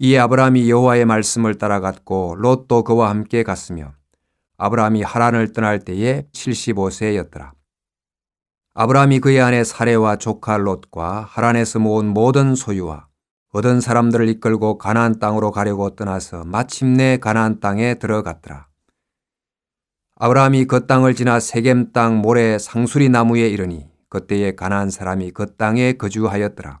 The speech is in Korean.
이에 아브라함이 여호와의 말씀을 따라갔고 롯도 그와 함께 갔으며 아브라함이 하란을 떠날 때에 75세였더라. 아브라함이 그의 아내 사레와 조카 롯과 하란에서 모은 모든 소유와 얻은 사람들을 이끌고 가나안 땅으로 가려고 떠나서 마침내 가나안 땅에 들어갔더라. 아브라함이 그 땅을 지나 세겜 땅 모래 상수리 나무에 이르니 그때에 가나안 사람이 그 땅에 거주하였더라.